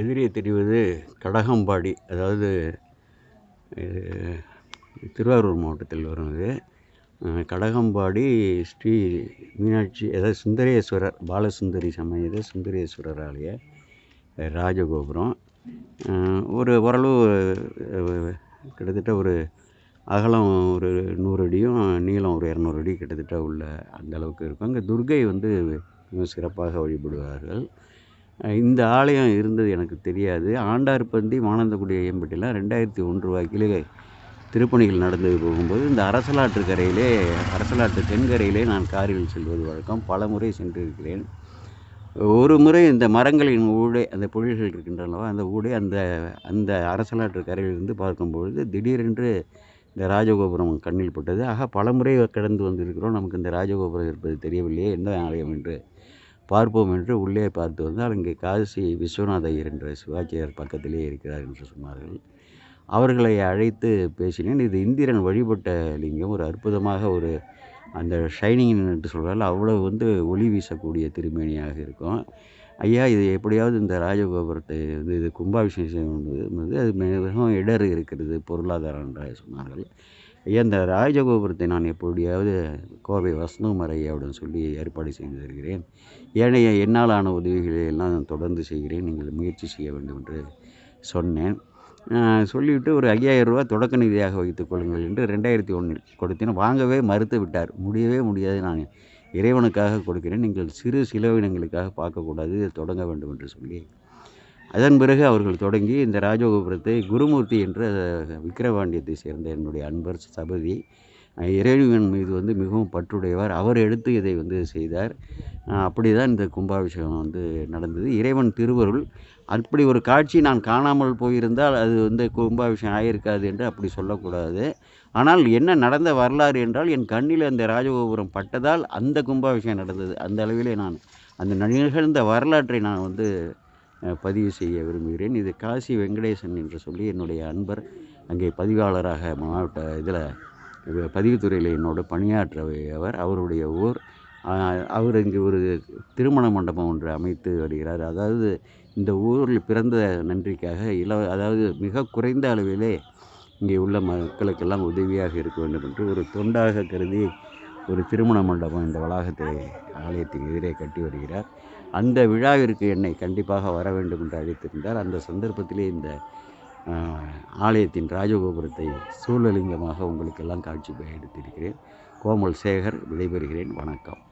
எதிரே தெரிவது கடகம்பாடி அதாவது திருவாரூர் மாவட்டத்தில் வரும் இது கடகம்பாடி ஸ்ரீ மீனாட்சி அதாவது சுந்தரேஸ்வரர் பாலசுந்தரி சமயத சுந்தரேஸ்வரர் ஆலய ராஜகோபுரம் ஒரு ஓரளவு கிட்டத்தட்ட ஒரு அகலம் ஒரு நூறு அடியும் நீளம் ஒரு இரநூறு அடி கிட்டத்தட்ட உள்ள அந்த அளவுக்கு இருக்கும். அங்கே துர்கை வந்து மிக சிறப்பாக வழிபடுவார்கள். இந்த ஆலயம் இருந்தது எனக்கு தெரியாது. ஆண்டார்பந்தி மானந்தகுடி ஐயம்பட்டிலாம் ரெண்டாயிரத்தி ஒன்று வாக்கிலே திருப்பணிகள் நடந்து போகும்போது இந்த அரசலாற்று கரையிலே அரசலாற்று தென்கரையிலே நான் காரில் செல்வது வழக்கம். பல முறை சென்றிருக்கிறேன். ஒரு முறை இந்த மரங்களின் ஊடே அந்த பொழில்கள் இருக்கின்றனவோ அந்த ஊடே அந்த அந்த அரசலாற்று கரையிலிருந்து பார்க்கும்பொழுது திடீரென்று இந்த ராஜகோபுரம் கண்ணில் பட்டது. ஆக பல முறை கடந்து வந்திருக்கிறோம். நமக்கு இந்த ராஜகோபுரம் இருப்பது தெரியவில்லையே. எந்த ஆலயம் என்று பார்ப்போம் என்று உள்ளே பார்த்து வந்தால் இங்கே காசி விஸ்வநாத ஐயர் என்ற சிவாச்சியார் பக்கத்திலே இருக்கிறார் என்று சொன்னார்கள். அவர்களை அழைத்து பேசினேன். இது இந்திரன் வழிபட்ட லிங்கம். ஒரு அற்புதமாக ஒரு அந்த ஷைனிங் என்று சொல்கிறால் அவ்வளவு வந்து ஒளி வீசக்கூடிய திருமேனியாக இருக்கும். ஐயா இது எப்படியாவது இந்த ராஜகோபுரத்தை வந்து இது கும்பாபிஷேகம் வந்து அது மிகவும் இடர் இருக்கிறது பொருளாதாரம் என்று சொன்னார்கள். ஐயா இந்த ராஜகோபுரத்தை நான் எப்படியாவது கோவை வசந்தகுமார் ஐயாவுடன் சொல்லி ஏற்பாடு செய்து தருகிறேன். ஏனைய என்னாலான உதவிகளை எல்லாம் நான் தொடர்ந்து செய்கிறேன். நீங்கள் முயற்சி செய்ய வேண்டும் என்று சொன்னேன். சொல்லிவிட்டு ஒரு ஐயாயிரம் ரூபா தொடக்க நிதியாக வைத்துக் கொள்ளுங்கள் என்று ரெண்டாயிரத்தி ஒன்றில் கொடுத்தேன். வாங்கவே மறுத்து விட்டார். முடியவே முடியாது. நான் இறைவனுக்காக கொடுக்கிறேன். நீங்கள் சிறு சிலவினங்களுக்காக பார்க்கக்கூடாது. தொடங்க வேண்டும் என்று சொல்லி அதன் பிறகு அவர்கள் தொடங்கி இந்த ராஜகோபுரத்தை குருமூர்த்தி என்ற விக்கிரவாண்டியத்தை சேர்ந்த என்னுடைய அன்பர் சபதி இறைவன் மீது வந்து மிகவும் பற்றுடையவர். அவர் எடுத்து இதை வந்து செய்தார். அப்படி தான் இந்த கும்பாபிஷேகம் வந்து நடந்தது. இறைவன் திருவருள் அப்படி ஒரு காட்சி நான் காணாமல் போயிருந்தால் அது வந்து கும்பாபிஷேகம் ஆகியிருக்காது என்று அப்படி சொல்லக்கூடாது. ஆனால் என்ன நடந்த வரலாறு என்றால் என் கண்ணில் அந்த ராஜகோபுரம் பட்டதால் அந்த கும்பாபிஷேகம் நடந்தது. அந்த அளவிலே நான் அந்த நிகழ்ந்த வரலாற்றை நான் வந்து பதிவு செய்ய விரும்புகிறேன். இது காசி வெங்கடேசன் என்று சொல்லி என்னுடைய அன்பர் அங்கே பதிவாளராக மாவட்ட இதில் பதிவுத்துறையில் என்னோட பணியாற்றவர் அவருடைய ஊர் அவர் இங்கே ஒரு திருமண மண்டபம் ஒன்று அமைத்து வருகிறார். அதாவது இந்த ஊரில் பிறந்த நன்றிக்காக இல அதாவது மிக குறைந்த அளவிலே இங்கே உள்ள மக்களுக்கெல்லாம் உதவியாக இருக்க வேண்டும் என்று ஒரு தொண்டாக கருதி ஒரு திருமண மண்டபம் இந்த வளாகத்தை ஆலயத்தின் எதிரே கட்டி வருகிறார். அந்த விழாவிற்கு என்னை கண்டிப்பாக வர வேண்டும் என்று அழைத்திருந்தார். அந்த சந்தர்ப்பத்திலே இந்த ஆலயத்தின் ராஜகோபுரத்தை சூழலிங்கமாக உங்களுக்கெல்லாம் காட்சி எடுத்திருக்கிறேன். கோமல் சேகர் விடைபெறுகிறேன். வணக்கம்.